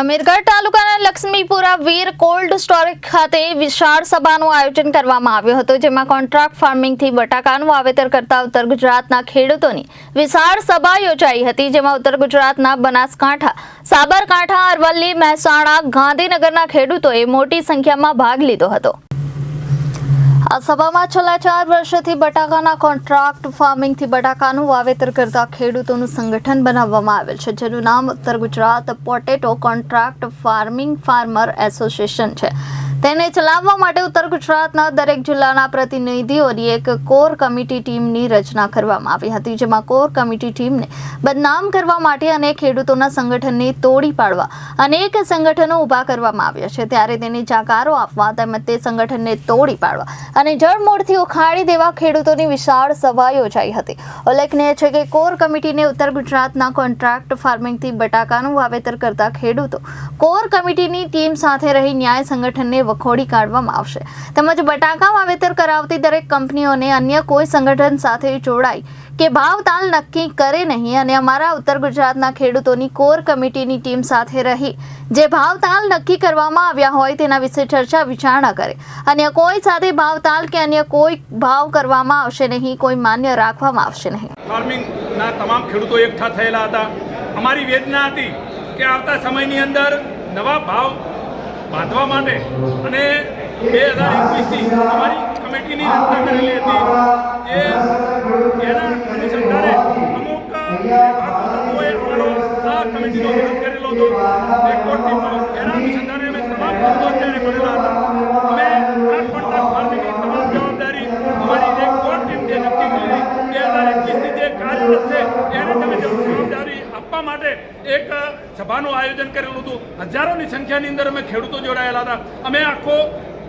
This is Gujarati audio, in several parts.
અમીરગઢ તાલુકાના લક્ષ્મીપુરા વીર કોલ્ડ સ્ટોરેજ ખાતે વિશાળ સભાનું આયોજન કરવામાં આવ્યું હતું, જેમાં કોન્ટ્રાક્ટ ફાર્મિંગથી બટાકાનું વાવેતર કરતા ઉત્તર ગુજરાતના ખેડૂતોની વિશાળ સભા યોજાઈ હતી, જેમાં ઉત્તર ગુજરાતના બનાસકાંઠા, સાબરકાંઠા, અરવલ્લી, મહેસાણા, ગાંધીનગરના ખેડૂતોએ મોટી સંખ્યામાં ભાગ લીધો હતો. આ સભામાં છેલ્લા ચાર વર્ષોથી બટાકાના કોન્ટ્રાક્ટ ફાર્મિંગથી બટાકાનું વાવેતર કરતા ખેડૂતોનું સંગઠન બનાવવામાં આવેલ છે, જેનું નામ Uttar Gujarat potato contract farming farmer association છે. તેને ચલાવવા માટે ઉત્તર ગુજરાતના દરેક જિલ્લાના પ્રતિનિધિઓની એક કોર કમિટી ટીમની રચના કરવામાં આવી હતી, જેમાં કોર કમિટી ટીમને બદનામ કરવા માટે અને ખેડૂતોના સંગઠનને તોડી પાડવા અનેક સંગઠનો ઊભા કરવામાં આવ્યા છે. ત્યારે તેને જાકારો આપવા તેમજ તે સંગઠનને તોડી પાડવા અને જળમૂળથી ઉખાડી દેવા ખેડૂતોની વિશાળ સભા યોજાઈ હતી. ઉલ્લેખનીય છે કે કોર કમિટીને ઉત્તર ગુજરાતના કોન્ટ્રાક્ટ ફાર્મિંગથી બટાકાનું વાવેતર કરતા ખેડૂતો કોર કમિટીની ટીમ સાથે રહી ન્યાય સંગઠનને વખોડી કાઢવામાં આવશે. તેમજ બટાકા વાવેતર કરાવતી દરેક કંપનીઓને અન્ય કોઈ સંગઠન સાથે જોડાઈ કે ભાવ તાલ નક્કી કરે નહીં અને અમારા ઉત્તર ગુજરાતના ખેડૂતોની કોર કમિટીની ટીમ સાથે રહી. જે ભાવ તાલ નક્કી કરવામાં આવ્યા હોય તેના વિશે ચર્ચા વિચારણા કરે. અન્ય કોઈ સાથે ભાવ તાલ કે અન્ય કોઈ ભાવ કરવામાં આવશે નહીં, કોઈ માન્ય રાખવામાં આવશે નહીં. ફાર્મિંગના તમામ ખેડૂતો એકઠા થયેલા હતા. અમારી વેદના હતી કે આવતા સમયની અંદર નવા ભાવ બાંધવા માટે અને બે હજાર એકવીસથી અમારી કમિટીની રચના કરેલી હતી એ એના અનુસંધાને અમુક વિભાગોએ અમારો આ કમિટીનો વિરોધ કરેલો હતો. તે કોર્ટ ટીમનો. એના અનુસંધાને અમે તમામ ખેડૂતો અત્યારે કરેલા હતા. અમે આ કોન્ટ્રાક્ટ તમામ જવાબદારી અમારી જે કોર્ટ ટીમ જે નક્કી કરેલી બે હજાર એકવીસથી જે કાર્યરત છે, એને તમે જવાબદારી આપવા માટે એક સભાનું આયોજન કરેલું હતું. હજારોની સંખ્યાની અંદર અમે ખેડૂતો જોડાયેલા હતા. અમે આખો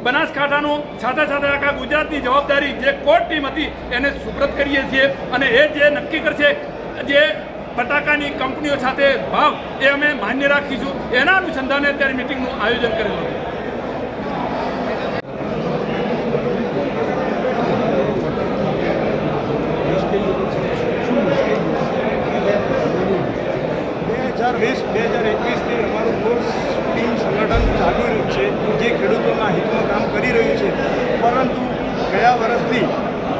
બનાસકાંઠાનું સાથે સાથે આખા ગુજરાતની જવાબદારી જે કોર્ટ ટીમ હતી, એને સુપ્રત કરીએ છીએ અને એ જે નક્કી કરશે, જે બટાકાની કંપનીઓ સાથે ભાવ, એ અમે માન્ય રાખીશું. એના અનુસંધાને અત્યારે મિટિંગનું આયોજન કરેલું હતું બે હજાર વીસ, બે હજાર એકવીસથી અમારું કોર્સ ટીમ સંગઠન ચાલુ રહ્યું છે, જે ખેડૂતોના હિતમાં કામ કરી રહ્યું છે. પરંતુ ગયા વર્ષથી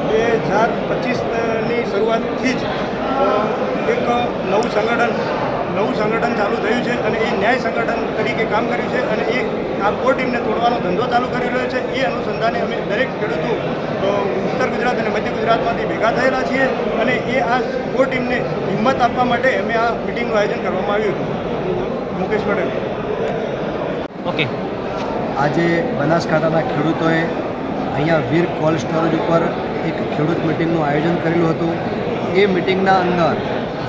બે હજાર પચીસની શરૂઆતથી જ એક નવું સંગઠન નવું સંગઠન ચાલુ થયું છે અને એ ન્યાય સંગઠન તરીકે કામ કર્યું છે અને એ આ કોર ટીમને તોડવાનો ધંધો ચાલુ કરી રહ્યો છે. એ અનુસંધાને અમે દરેક ખેડૂતો ગુજરાત અને મધ્ય ગુજરાતમાંથી ભેગા થયેલા છીએ અને એ આ કોર ટીમને હિંમત આપવા માટે અમે આ મિટિંગનું આયોજન કરવામાં આવ્યું હતું. મુકેશ પટેલ. ઓકે. આજે બનાસકાંઠાના ખેડૂતોએ અહીંયા વીર કોલ્ડ સ્ટોરેજ ઉપર એક ખેડૂત મિટિંગનું આયોજન કરેલું હતું. એ મિટિંગના અંદર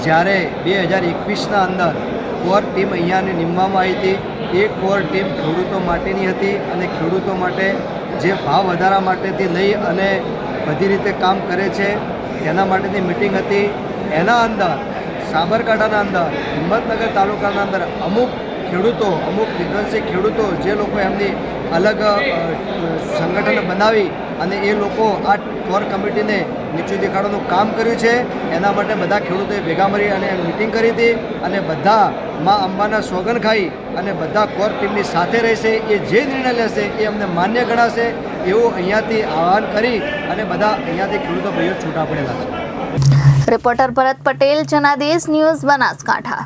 જ્યારે બે હજાર એકવીસના અંદર કોર ટીમ અહીંયાને નીમવામાં આવી હતી એ કોર ટીમ ખેડૂતો માટેની હતી અને ખેડૂતો માટે જે ભાવ વધારા માટેથી લઈ અને બધી રીતે કામ કરે છે. તેના માટેની મિટિંગ હતી. એના અંદર, સાબરકાંઠાના અંદર, હિંમતનગર તાલુકાના અંદર અમુક ખેડૂતો, અમુક વિદ્વાંસી ખેડૂતો જે લોકો એમની અલગ સંગઠન બનાવી અને એ લોકો આ કોર કમિટીને નીચું દેખાડવાનું કામ કર્યું છે. એના માટે બધા ખેડૂતોએ ભેગા મળી અને મિટિંગ કરી હતી અને બધા મા અંબાના સોગન ખાઈ અને બધા કોર ટીમની સાથે રહેશે. એ જે નિર્ણય લેશે એ અમને માન્ય ગણાશે. એવું અહીંયાથી આહવાન કરી અને બધા અહીંયાથી ખેડૂતો ભાઈઓ છૂટા પડેલા છે. Reporter Bharat Patel, Janadesh news Banaskantha.